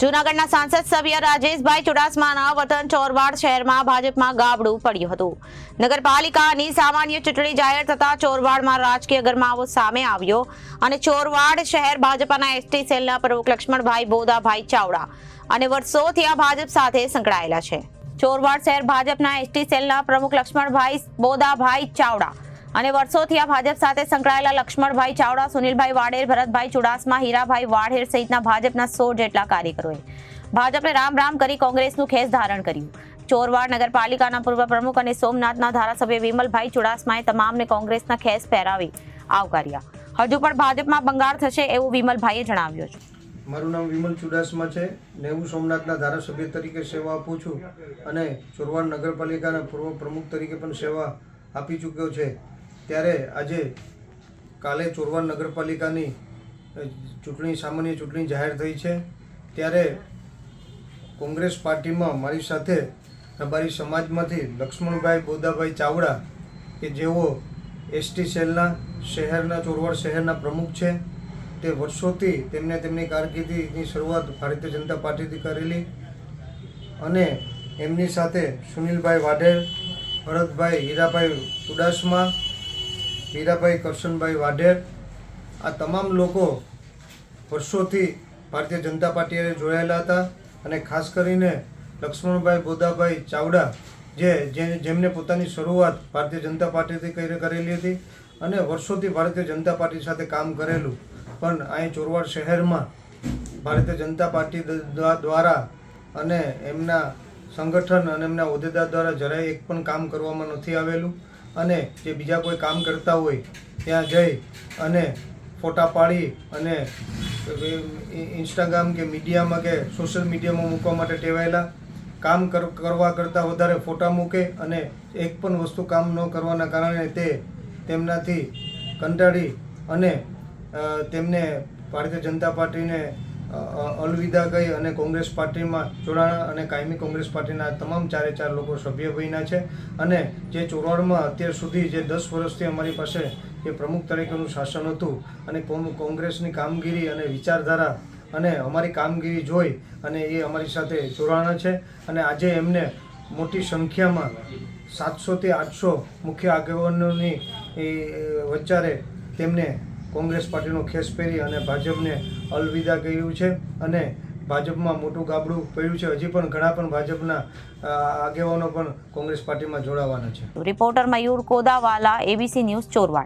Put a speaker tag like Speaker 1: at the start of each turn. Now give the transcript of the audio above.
Speaker 1: જૂનાગઢના સાંસદ સભ્ય રાજેશભાઈ ચુડાસમાના વતન ચોરવાડ શહેરમાં ભાજપમાં ગાબડું પડ્યું હતું. નગરપાલિકાની સામાન્ય ચૂંટણી જાહેર થતા ચોરવાડમાં રાજકીય ગરમાવો સામે આવ્યો અને ચોરવાડ શહેર ભાજપના એસટી સેલના પ્રમુખ લક્ષ્મણભાઈ બોદાભાઈ ચાવડા અને વર્ષોથી આ ભાજપ સાથે સંકળાયેલા છે. ચોરવાડ શહેર ભાજપના એસટી સેલના પ્રમુખ લક્ષ્મણભાઈ બોદાભાઈ ચાવડા અને વર્ષોથી આ ભાજપ સાથે સંકળાયેલા લક્ષ્મણભાઈ ચાવડા, સુનિલભાઈ વાડેર, ભરતભાઈ ચુડાસમા, હીરાભાઈ વાડેર સહિતના ભાજપના સો જેટલા કાર્યકરોએ ભાજપને રામ રામ કરી કોંગ્રેસનું ખેસ ધારણ કર્યું. ચોરવાડ નગરપાલિકાના પૂર્વ પ્રમુખ અને સોમનાથના ધારાસભ્ય વિમલભાઈ ચુડાસમાએ તમામને કોંગ્રેસના ખેસ પહેરાવી આવકાર્યા. હજુ પણ ભાજપમાં બંગાળ થશે એવું વિમલભાઈએ જણાવ્યું છે.
Speaker 2: મારું નામ વિમલ ચુડાસમા છે. ને હું સોમનાથના ધારાસભ્ય તરીકે સેવા આપું છું અને ચોરવાડ નગરપાલિકાના પૂર્વ પ્રમુખ તરીકે પણ સેવા આપી ચૂક્યો છે. ત્યારે આજે કાલે ચોરવાડ નગરપાલિકાની ચૂંટણી, સામાન્ય ચૂંટણી જાહેર થઈ છે. ત્યારે કોંગ્રેસ પાર્ટીમાં મારી સાથે રબારી સમાજમાંથી લક્ષ્મણભાઈ બોદાભાઈ ચાવડા, કે જેઓ એસટી સેલના, શહેરના, ચોરવાડ શહેરના પ્રમુખ છે, તે વર્ષોથી તેમણે તેમની કારકિર્દીની શરૂઆત ભારતીય જનતા પાર્ટીથી કરેલી અને એમની સાથે સુનિલભાઈ વાઢેર, ભરતભાઈ હીરાભાઈ ચુડાસમા હીરાભાઈ કરશનભાઈ વાઢેર, આ તમામ લોકો વર્ષોથી ભારતીય જનતા પાર્ટીએ જોડાયેલા હતા અને ખાસ કરીને લક્ષ્મણભાઈ બોદાભાઈ ચાવડા જે જેમને પોતાની શરૂઆત ભારતીય જનતા પાર્ટીથી કરી- કરેલી હતી અને વર્ષોથી ભારતીય જનતા પાર્ટી સાથે કામ કરેલું. પણ અહીં ચોરવાડ શહેરમાં ભારતીય જનતા પાર્ટી દ્વારા અને એમના સંગઠન અને એમના હોદ્દેદાર દ્વારા જરાય એક પણ કામ કરવામાં નથી આવેલું. અને જે બીજા કોઈ કામ કરતા હોય, ત્યાં જઈ અને ફોટા પાડી અને ઇન્સ્ટાગ્રામ કે મીડિયામાં કે સોશિયલ મીડિયામાં મૂકવા માટે ટેવાયેલા. કામ કર- કરવા કરતાં વધારે ફોટા મૂકે અને એક પણ વસ્તુ કામ ન કરવાના કારણે તે તેમનાથી કંટાળી અને તેમને ભારતીય જનતા પાર્ટીને અલવિદા કહી અને કોંગ્રેસ પાર્ટીમાં જોડાણા અને કાયમી કોંગ્રેસ પાર્ટીના તમામ ચારે ચાર લોકો સભ્ય બન્યા છે. અને જે ચોરાણમાં અત્યાર સુધી જે દસ વર્ષથી અમારી પાસે જે પ્રમુખ તરીકેનું શાસન હતું અને કોંગ્રેસની કામગીરી અને વિચારધારા અને અમારી કામગીરી જોઈ અને એ અમારી સાથે જોડાણા છે. અને આજે એમને મોટી સંખ્યામાં સાતસોથી આઠસો મુખ્ય આગેવાનોની વચ્ચારે તેમને કોંગ્રેસ પાર્ટીનો ખેસ પહેરી અને ભાજપને અલવિદા કર્યું છે અને ભાજપમાં મોટું ગાબડું પડ્યું છે. હજી પણ ઘણા પણ ભાજપના આગેવાનો પણ કોંગ્રેસ પાર્ટીમાં જોડાવાના છે.
Speaker 1: Reporter Mayur Kodavala ABC news Chorwad.